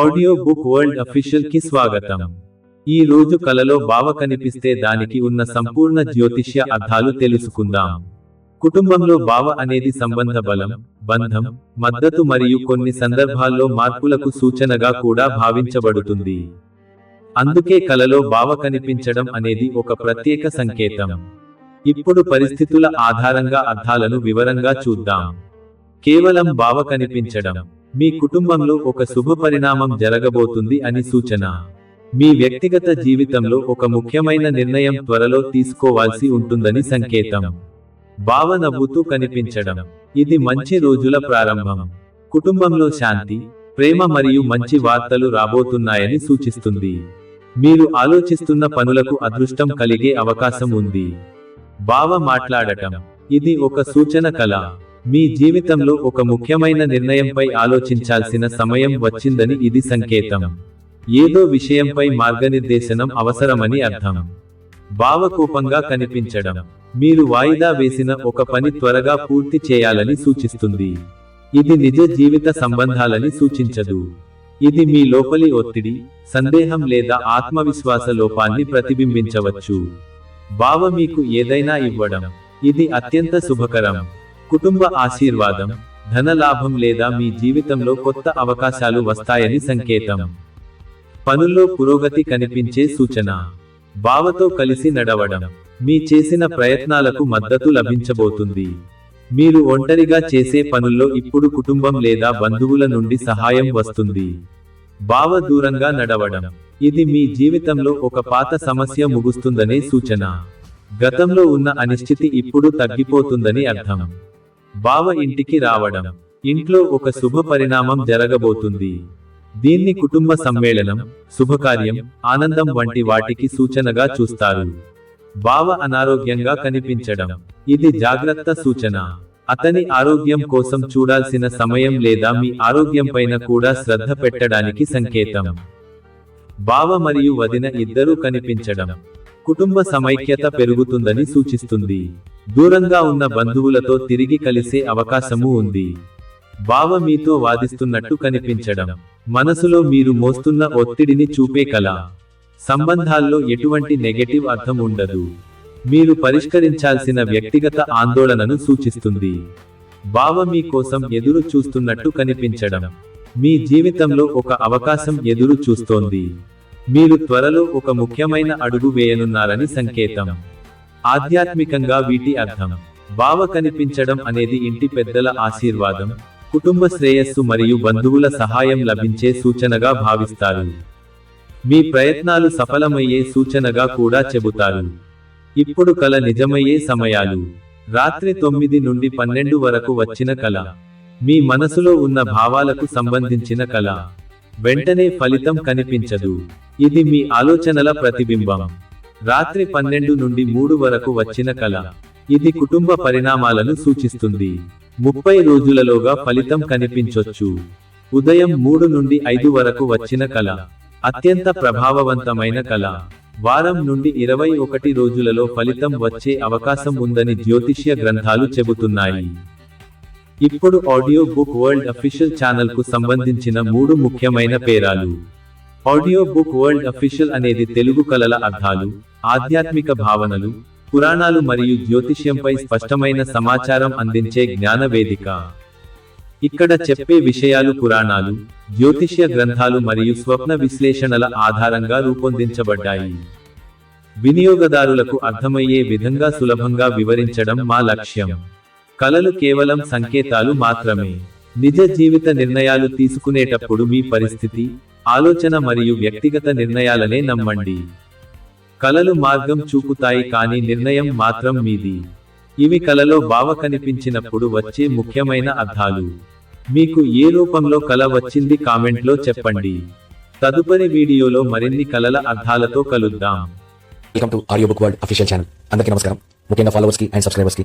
Audio book world అఫీషియల్కి స్వాగతం. ఈ రోజు కలలో బావ కనిపిస్తే దానికి ఉన్న సంపూర్ణ జ్యోతిష్య అర్థాలు తెలుసుకుందాం. కుటుంబంలో బావ అనేది సంబంధ బలం బంధం మద్దతు మరియు కొన్ని సందర్భాల్లో మార్పులకు సూచనగా కూడా భావించబడుతుంది. అందుకే కలలో బావ కనిపించడం అనేది ఒక ప్రత్యేక సంకేతం. ఇప్పుడు పరిస్థితుల ఆధారంగా అర్థాలను వివరంగా చూద్దాం. కేవలం బావ కనిపించడం. మీ కుటుంబంలో ఒక శుభ పరిణామం జరగబోతుంది అని సూచన. మీ వ్యక్తిగత జీవితంలో ఒక ముఖ్యమైన నిర్ణయం త్వరలో తీసుకోవాల్సి ఉంటుందని సంకేతం. భావ నవ్వుతూ కనిపించడం. ఇది మంచి రోజుల ప్రారంభం. కుటుంబంలో శాంతి ప్రేమ మరియు మంచి వార్తలు రాబోతున్నాయని సూచిస్తుంది. మీరు ఆలోచిస్తున్న పనులకు అదృష్టం కలిగే అవకాశం ఉంది. బావ మాట్లాడటం. ఇది ఒక సూచన కళ. మీ జీవితంలో ఒక ముఖ్యమైన నిర్ణయంపై ఆలోచించాల్సిన సమయం వచ్చిందని ఇది సంకేతం. ఏదో విషయంపై మార్గనిర్దేశనం అవసరమని అర్థం. భావకోపంగా కనిపించడం. మీరు వాయిదా వేసిన ఒక పని త్వరగా పూర్తి చేయాలని సూచిస్తుంది. ఇది నిజ జీవిత సంబంధాలని సూచించదు. ఇది మీ లోపలి ఒత్తిడి సందేహం లేదా ఆత్మవిశ్వాస లోపాన్ని ప్రతిబింబించవచ్చు. భావ మీకు ఏదైనా ఇవ్వడం. ఇది అత్యంత శుభకరం. కుటుంబ ఆశీర్వాదం ధన లాభం లేదా మీ జీవితంలో కొత్త అవకాశాలు వస్తాయని సంకేతం. పనుల్లో పురోగతి కనిపించే సూచన. బావతో కలిసి నడవడం. మీ చేసిన ప్రయత్నాలకు మద్దతు లభించబోతుంది. మీరు ఒంటరిగా చేసే పనుల్లో ఇప్పుడు కుటుంబం లేదా బంధువుల నుండి సహాయం వస్తుంది. బావ దూరంగా నడవడం. ఇది మీ జీవితంలో ఒక పాత సమస్య ముగుస్తుందనే సూచన. గతంలో ఉన్న అనిశ్చితి ఇప్పుడు తగ్గిపోతుందని అర్థం. బావ ఇంటికి రావడం. ఇంట్లో ఒక శుభ పరిణామం జరగబోతుంది. దీన్ని కుటుంబ సమ్మేళనం శుభకార్యం ఆనందం వంటి వాటికి సూచనగా చూస్తారు. బావ అనారోగ్యంగా కనిపించడం. ఇది జాగ్రత్త సూచన. అతని ఆరోగ్యం కోసం చూడాల్సిన సమయం లేదా మీ ఆరోగ్యంపైన కూడా శ్రద్ధ పెట్టడానికి సంకేతం. బావ మరియు వదిన ఇద్దరూ కనిపించడం. కుటుంబ సమైక్యత పెరుగుతుందని సూచిస్తుంది. దూరంగా ఉన్న బంధువులతో తిరిగి కలిసే అవకాశము ఉంది. బావ మీతో వాదిస్తున్నట్టు కనిపించడం. మనసులో మీరు మోస్తున్న ఒత్తిడిని చూపే కళ. సంబంధాల్లో ఎటువంటి నెగటివ్ అర్థం ఉండదు. మీరు పరిష్కరించాల్సిన వ్యక్తిగత ఆందోళనను సూచిస్తుంది. బావ మీ కోసం ఎదురు చూస్తున్నట్టు కనిపించడం. మీ జీవితంలో ఒక అవకాశం ఎదురు చూస్తోంది. మీరు త్వరలో ఒక ముఖ్యమైన అడుగు వేయనున్నారని సంకేతం. ఆధ్యాత్మికంగా వీటి అర్థం. బావ కనిపించడం అనేది ఇంటి పెద్దల ఆశీర్వాదం కుటుంబ శ్రేయస్సు మరియు బంధువుల సహాయం లభించే సూచనగా భావిస్తారు. మీ ప్రయత్నాలు సఫలమయ్యే సూచనగా కూడా చెబుతారు. ఇప్పుడు కల నిజమయ్యే సమయాలు. రాత్రి తొమ్మిది నుండి పన్నెండు వరకు వచ్చిన కళ మీ మనసులో ఉన్న భావాలకు సంబంధించిన కళ వెంటనే ఫలితం కనిపించదు. ఇది మీ ఆలోచనల ప్రతిబింబం. రాత్రి పన్నెండు నుండి మూడు వరకు వచ్చిన కళ. ఇది కుటుంబ పరిణామాలను సూచిస్తుంది. ముప్పై రోజులలోగా ఫలితం కనిపించొచ్చు. ఉదయం మూడు నుండి ఐదు వరకు వచ్చిన కళ. అత్యంత ప్రభావవంతమైన కళ. వారం నుండి ఇరవై ఒకటి రోజులలో ఫలితం వచ్చే అవకాశం ఉందని జ్యోతిష్య గ్రంథాలు చెబుతున్నాయి. ఇప్పుడు ఆడియో బుక్ వరల్డ్ అఫీషియల్ ఛానల్కు సంబంధించిన మూడు ముఖ్యమైన పేరాలు. ఆడియో బుక్ వరల్డ్ అఫీషియల్ అనేది తెలుగు కళల అర్థాలు ఆధ్యాత్మిక భావనలు పురాణాలు మరియు జ్యోతిష్యంపై స్పష్టమైన సమాచారం అందించే జ్ఞాన వేదిక. ఇక్కడ చెప్పే విషయాలు పురాణాలు జ్యోతిష్య గ్రంథాలు మరియు స్వప్న విశ్లేషణల ఆధారంగా రూపొందించబడ్డాయి. వినియోగదారులకు అర్థమయ్యే విధంగా సులభంగా వివరించడం మా లక్ష్యం. కలలు కేవలం సంకేతాలు మాత్రమే. నిజ జీవిత నిర్ణయాలు తీసుకునేటప్పుడు మీ పరిస్థితి ఆలోచన మరియు వ్యక్తిగత నిర్ణయాలనే నమ్మండి. కలలు మార్గం చూపుతాయి కానీ నిర్ణయం మాత్రం మీది. ఇవి కలలో బావ కనిపించినప్పుడు వచ్చే ముఖ్యమైన అర్థాలు. మీకు ఏ రూపంలో కల వచ్చింది కామెంట్లో చెప్పండి. తదుపరి వీడియోలో మరిన్ని కలల అర్థాలతో కలుద్దాం. Welcome to audio book world official channel అందరికీ నమస్కారం. ముఖ్యంగా ఫాలోవర్స్కి అండ్ సబ్స్క్రైబర్స్కి